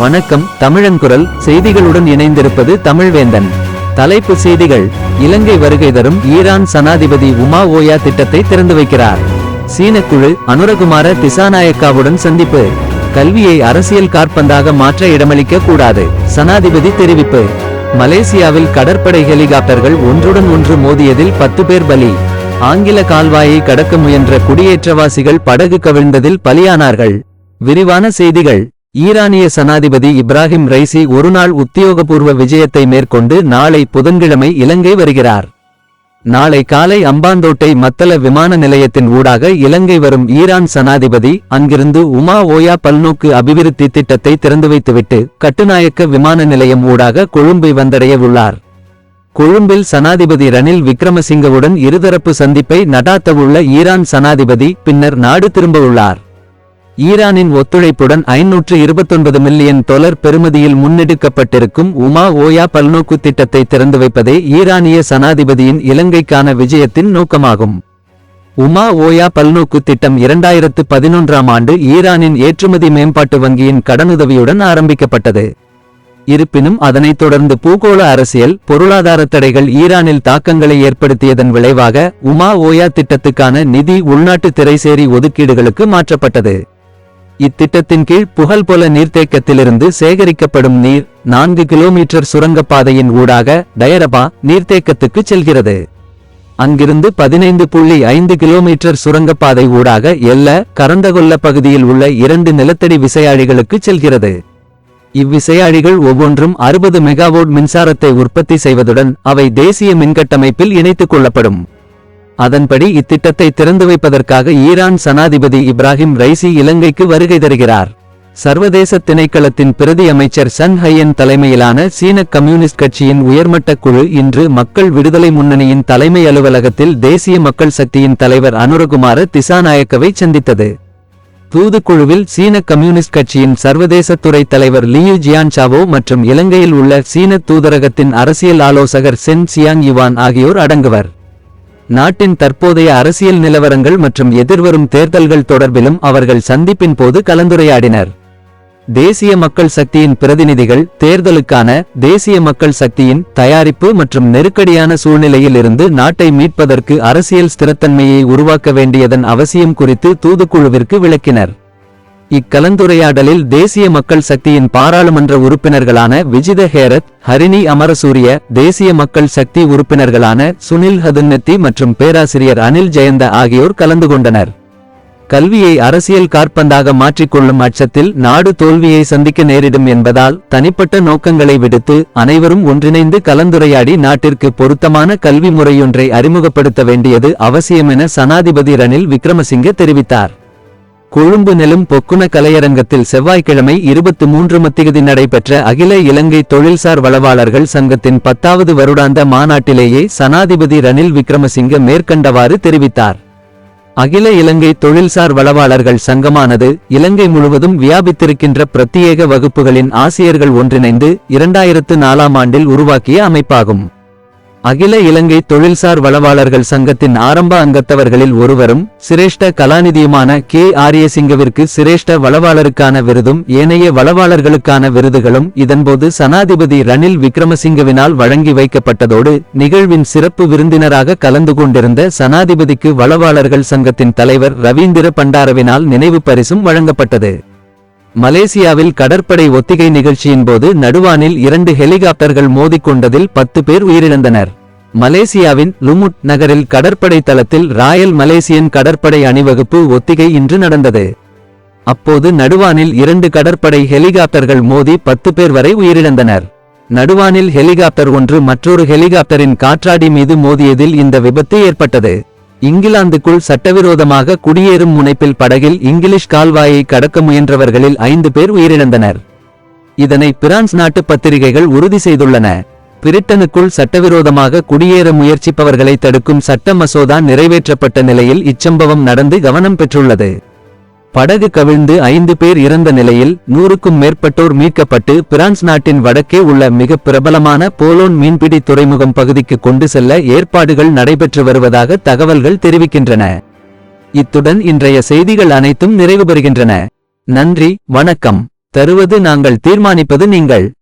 வணக்கம் தமிழங்குரல் செய்திகளுடன் இணைந்திருப்பது தமிழ்வேந்தன். தலைப்பு செய்திகள். இலங்கை வருகை தரும் ஈரான் சனாதிபதி உமா ஓயா திட்டத்தை திறந்து வைக்கிறார். சீனக்குழு அனுரகுமார திசாநாயக்காவுடன் சந்திப்பு. கல்வியை அரசியல் காற்பந்தாக மாற்ற இடமளிக்க கூடாது சனாதிபதி தெரிவிப்பு. மலேசியாவில் கடற்படை ஹெலிகாப்டர்கள் ஒன்றுடன் ஒன்று மோதியதில் பத்து பேர் பலி. ஆங்கில கால்வாயை கடக்க முயன்ற குடியேற்றவாசிகள் படகு கவிழ்ந்ததில் பலியானார்கள். விரிவான செய்திகள். ஈரானிய சனாதிபதி இப்ராஹிம் ரைசி ஒருநாள் உத்தியோகபூர்வ விஜயத்தை மேற்கொண்டு நாளை புதன்கிழமை இலங்கை வருகிறார். நாளை காலை அம்பாந்தோட்டை மத்தள விமான நிலையத்தின் ஊடாக இலங்கை வரும் ஈரான் சனாதிபதி அங்கிருந்து உமா ஓயா பல்நோக்கு அபிவிருத்தி திட்டத்தை திறந்து வைத்துவிட்டு கட்டுநாயக்க விமான நிலையம் ஊடாக கொழும்பை வந்தடைய உள்ளார் கொழும்பில் சனாதிபதி ரணில் விக்ரமசிங்கவுடன் இருதரப்பு சந்திப்பை நடாத்தவுள்ள ஈரான் சனாதிபதி பின்னர் நாடு திரும்பவுள்ளார். ஈரானின் ஒத்துழைப்புடன் ஐநூற்று இருபத்தொன்பது மில்லியன் டொலர் பெறுமதியில் முன்னெடுக்கப்பட்டிருக்கும் உமா ஓயா பல்நோக்கு திட்டத்தை திறந்து வைப்பதே ஈரானிய சனாதிபதியின் இலங்கைக்கான விஜயத்தின் நோக்கமாகும். உமா ஓயா பல்நோக்கு திட்டம் இரண்டாயிரத்து பதினொன்றாம் ஆண்டு ஈரானின் ஏற்றுமதி மேம்பாட்டு வங்கியின் கடனுதவியுடன் ஆரம்பிக்கப்பட்டது. இருப்பினும் அதனைத் தொடர்ந்து பூகோள அரசியல் பொருளாதார தடைகள் ஈரானில் தாக்கங்களை ஏற்படுத்தியதன் விளைவாக உமா ஓயா திட்டத்துக்கான நிதி உள்நாட்டு திரைசேரி ஒதுக்கீடுகளுக்கு மாற்றப்பட்டது. இத்திட்டத்தின் கீழ் புகழ்பொல நீர்த்தேக்கத்திலிருந்து சேகரிக்கப்படும் நீர் நான்கு கிலோமீட்டர் சுரங்கப்பாதையின் ஊடாக டயரபா நீர்த்தேக்கத்துக்கு செல்கிறது. அங்கிருந்து பதினைந்து புள்ளி ஐந்து கிலோமீட்டர் சுரங்கப்பாதை ஊடாக எல்ல கரந்தகொல்ல பகுதியில் உள்ள இரண்டு நிலத்தடி விசையாழிகளுக்கு செல்கிறது. இவ்விசையாழிகள் ஒவ்வொன்றும் அறுபது மெகாவோட் மின்சாரத்தை உற்பத்தி செய்வதுடன் அவை தேசிய மின்கட்டமைப்பில் இணைத்துக் கொள்ளப்படும். அதன்படி இத்திட்டத்தை திறந்து வைப்பதற்காக ஈரான் சனாதிபதி இப்ராஹிம் ரைசி இலங்கைக்கு வருகை தருகிறார். சர்வதேச திணைக்களத்தின் பிரதி அமைச்சர் சன் ஹையன் தலைமையிலான சீன கம்யூனிஸ்ட் கட்சியின் உயர்மட்ட குழு இன்று மக்கள் விடுதலை முன்னணியின் தலைமை அலுவலகத்தில் தேசிய மக்கள் சக்தியின் தலைவர் அனுரகுமார திசாநாயக்கவை சந்தித்தது. தூதுக்குழுவில் சீன கம்யூனிஸ்ட் கட்சியின் சர்வதேச துறை தலைவர் லியூ ஜியான்சாவோ மற்றும் இலங்கையில் உள்ள சீன தூதரகத்தின் அரசியல் ஆலோசகர் சென் சியாங் யுவான் ஆகியோர் அடங்குவர். நாட்டின் தற்போதைய அரசியல் நிலவரங்கள் மற்றும் எதிர்வரும் தேர்தல்கள் தொடர்பிலும் அவர்கள் சந்திப்பின் போது கலந்துரையாடினர். தேசிய மக்கள் சக்தியின் பிரதிநிதிகள் தேர்தலுக்கான தேசிய மக்கள் சக்தியின் தயாரிப்பு மற்றும் நெருக்கடியான சூழ்நிலையில் இருந்து நாட்டை மீட்பதற்கு அரசியல் ஸ்திரத்தன்மையை உருவாக்க வேண்டியதன் அவசியம் குறித்து தூதுக்குழுவிற்கு விளக்கினர். இக்கலந்துரையாடலில் தேசிய மக்கள் சக்தியின் பாராளுமன்ற உறுப்பினர்களான விஜித ஹேரத் ஹரிணி அமரசூரிய தேசிய மக்கள் சக்தி உறுப்பினர்களான சுனில் ஹதுன்னத்தி மற்றும் பேராசிரியர் அனில் ஜெயந்த ஆகியோர் கலந்து கொண்டனர். கல்வியை அரசியல் காற்பந்தாக மாற்றிக்கொள்ளும் அச்சத்தில் நாடு தோல்வியை சந்திக்க நேரிடும் என்பதால் தனிப்பட்ட நோக்கங்களை விடுத்து அனைவரும் ஒன்றிணைந்து கலந்துரையாடி நாட்டிற்கு பொருத்தமான கல்வி முறையொன்றை அறிமுகப்படுத்த வேண்டியது அவசியமென சனாதிபதி ரணில் விக்ரமசிங்க தெரிவித்தார். கொழும்பு நெலும் பொக்குண கலையரங்கத்தில் செவ்வாய்க்கிழமை இருபத்து மூன்று மத்திகதி நடைபெற்ற அகில இலங்கை தொழில்சார் வளவாளர்கள் சங்கத்தின் பத்தாவது வருடாந்த மாநாட்டிலேயே சனாதிபதி ரணில் விக்ரமசிங்க மேற்கண்டவாறு தெரிவித்தார். அகில இலங்கை தொழில்சார் வளவாளர்கள் சங்கமானது இலங்கை முழுவதும் வியாபித்திருக்கின்ற பிரத்யேக வகுப்புகளின் ஆசிரியர்கள் ஒன்றிணைந்து இரண்டாயிரத்து நாலாம் ஆண்டில் உருவாக்கிய அமைப்பாகும். அகில இலங்கை தொழில்சார் வளவாளர்கள் சங்கத்தின் ஆரம்ப அங்கத்தவர்களில் ஒருவரும் சிரேஷ்ட கலாநிதியுமான கே. ஆரியசிங்கவிற்கு சிரேஷ்ட வளவாளருக்கான விருதும் ஏனைய வளவாளர்களுக்கான விருதுகளும் இதன்போது சனாதிபதி ரணில் விக்ரமசிங்கவினால் வழங்கி வைக்கப்பட்டதோடு நிகழ்வின் சிறப்பு விருந்தினராக கலந்து கொண்டிருந்த சனாதிபதிக்கு வளவாளர்கள் சங்கத்தின் தலைவர் ரவீந்திர பண்டாரவினால் நினைவு பரிசும் வழங்கப்பட்டது. மலேசியாவில் கடற்படை ஒத்திகை நிகழ்ச்சியின் போது நடுவானில் இரண்டு ஹெலிகாப்டர்கள் மோதிக்கொண்டதில் பத்து பேர் உயிரிழந்தனர். மலேசியாவின் லுமுட் நகரில் கடற்படை தளத்தில் ராயல் மலேசியன் கடற்படை அணிவகுப்பு ஒத்திகை இன்று நடந்தது. அப்போது நடுவானில் இரண்டு கடற்படை ஹெலிகாப்டர்கள் மோதி பத்து பேர் வரை உயிரிழந்தனர். நடுவானில் ஹெலிகாப்டர் ஒன்று மற்றொரு ஹெலிகாப்டரின் காற்றாடி மீது மோதியதில் இந்த விபத்து ஏற்பட்டது. இங்கிலாந்துக்குள் சட்டவிரோதமாக குடியேறும் முனைப்பில் படகில் இங்கிலீஷ் கால்வாயை கடக்க முயன்றவர்களில் ஐந்து பேர் உயிரிழந்தனர். இதனை பிரான்ஸ் நாட்டு பத்திரிகைகள் உறுதி செய்துள்ளன. பிரிட்டனுக்குள் சட்டவிரோதமாக குடியேற முயற்சிப்பவர்களை தடுக்கும் சட்ட மசோதா நிறைவேற்றப்பட்ட நிலையில் இச்சம்பவம் நடந்து கவனம் பெற்றுள்ளது. படகு கவிழ்ந்து ஐந்து பேர் இறந்த நிலையில் நூறுக்கும் மேற்பட்டோர் மீட்கப்பட்டு பிரான்ஸ் நாட்டின் வடக்கே உள்ள மிக பிரபலமான போலோன் மீன்பிடி துறைமுகம் பகுதிக்கு கொண்டு செல்ல ஏற்பாடுகள் நடைபெற்று வருவதாக தகவல்கள் தெரிவிக்கின்றன. இத்துடன் இன்றைய செய்திகள் அனைத்தும் நிறைவு பெறுகின்றன நன்றி வணக்கம். தருவது நாங்கள் தீர்மானிப்பது நீங்கள்.